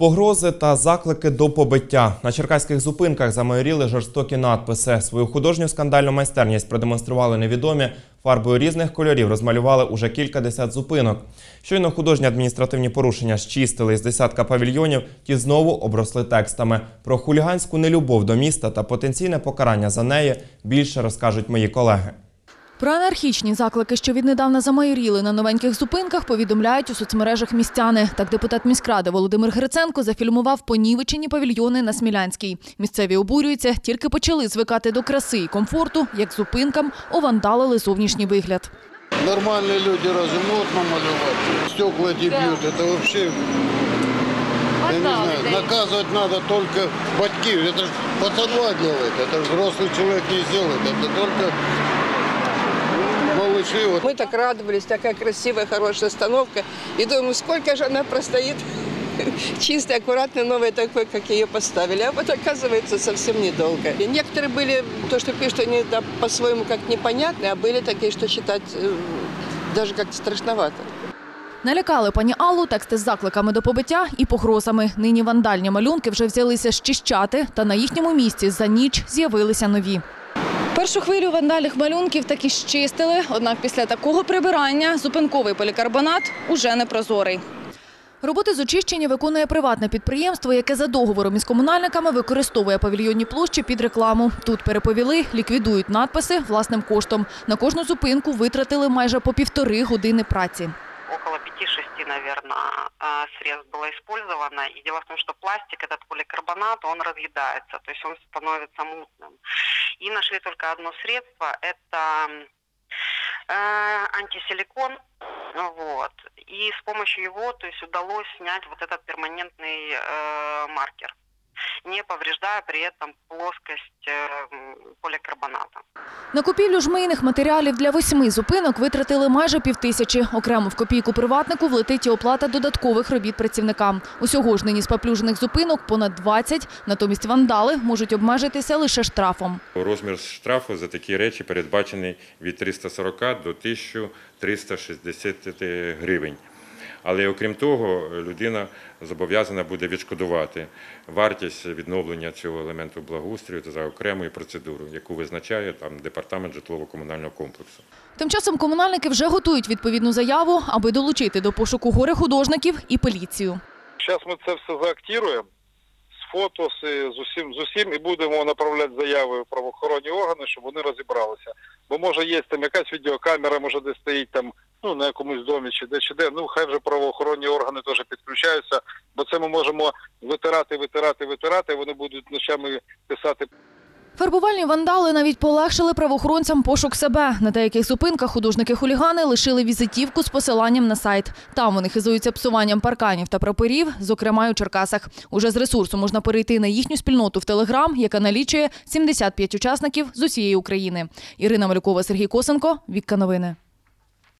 Погрози та заклики до побиття на черкаських зупинках замайоріли жорстокі надписи. Свою художню скандальну майстерність продемонстрували невідомі. Фарбою різних кольорів розмалювали уже кілька десят зупинок. Щойно художні адміністративні порушення зчистили з десятка павільйонів, ті знову обросли текстами. Про хуліганську нелюбов до міста та потенційне покарання за неї більше розкажуть мої колеги. Про анархічні заклики, що віднедавна замайоріли на новеньких зупинках, повідомляють у соцмережах містяни. Так депутат міськради Володимир Гриценко зафільмував понівечені павільйони на Смілянській. Місцеві обурюються, тільки почали звикати до краси і комфорту, як зупинкам овандалили зовнішній вигляд. Нормальные люди разве могут намалевать? Стекла эти бьют, это вообще, я не знаю, наказывать надо только батьки. Это же пацанва делает, это же взрослый человек не сделает, это только малыши. Вот. Мы так радовались, такая красивая, хорошая остановка. И думаю, сколько же она простоит чистой, аккуратной, новой такой, как ее поставили. А вот оказывается совсем недолго. И некоторые были, то, что пишут, они да, по-своему как непонятные, а были такие, что читать э, даже как-то страшновато. Налякали пані Аллу тексти з закликами до побиття і погрозами. Нині вандальні малюнки вже взялися щищати, та на їхньому місці за ніч з'явилися нові. Першу хвилю вандальних малюнків таки щистили, однак після такого прибирання зупинковий полікарбонат уже не прозорий. Роботи з очищення виконує приватне підприємство, яке за договором із комунальниками використовує павільйонні площі під рекламу. Тут переповіли, ліквідують надписи власним коштом. На кожну зупинку витратили майже по півтори години праці. около 5-6, наверное, средств было использовано. И дело в том, что пластик, этот поликарбонат, он разъедается, то есть он становится мутным. И нашли только одно средство, это э, антисиликон, вот. И с помощью его, то есть удалось снять вот этот перманентный э, маркер, не повреждая при этом плоскость э, поликарбоната. На купівлю жмийних матеріалів для восьми зупинок витратили майже півтисячі. Окремо в копійку приватнику влетить і оплата додаткових робіт працівникам. Усього ж нині з поплюжених зупинок понад 20, натомість вандали можуть обмежитися лише штрафом. Розмір штрафу за такі речі передбачений від 340 до 1360 гривень. Але окрім того, людина зобов'язана буде відшкодувати вартість відновлення цього елементу благоустрою за окремою процедурою, яку визначає там департамент житлово-комунального комплексу. Тим часом комунальники вже готують відповідну заяву, аби долучити до пошуку горе художників і поліцію. Зараз ми це все заактіруємо з фото, з, з, усім, з усім і будемо направляти заяви в правоохоронні органи, щоб вони розібралися. Бо може є там якась відеокамера, може де стоїть там ну на якомусь домі чи де чи де. Ну хай вже правоохоронні органи теж підключаються, бо це ми можемо витирати, витирати, витирати. Вони будуть ночами писати Фарбувальні вандали навіть полегшили правоохоронцям пошук себе. На деяких зупинках художники-хулігани лишили візитівку з посиланням на сайт. Там вони хизуються псуванням парканів та прапорів, зокрема у Черкасах. Уже з ресурсу можна перейти на їхню спільноту в Телеграм, яка налічує 75 учасників з усієї України. Ірина Малюкова, Сергій Косенко, Вікка Новини.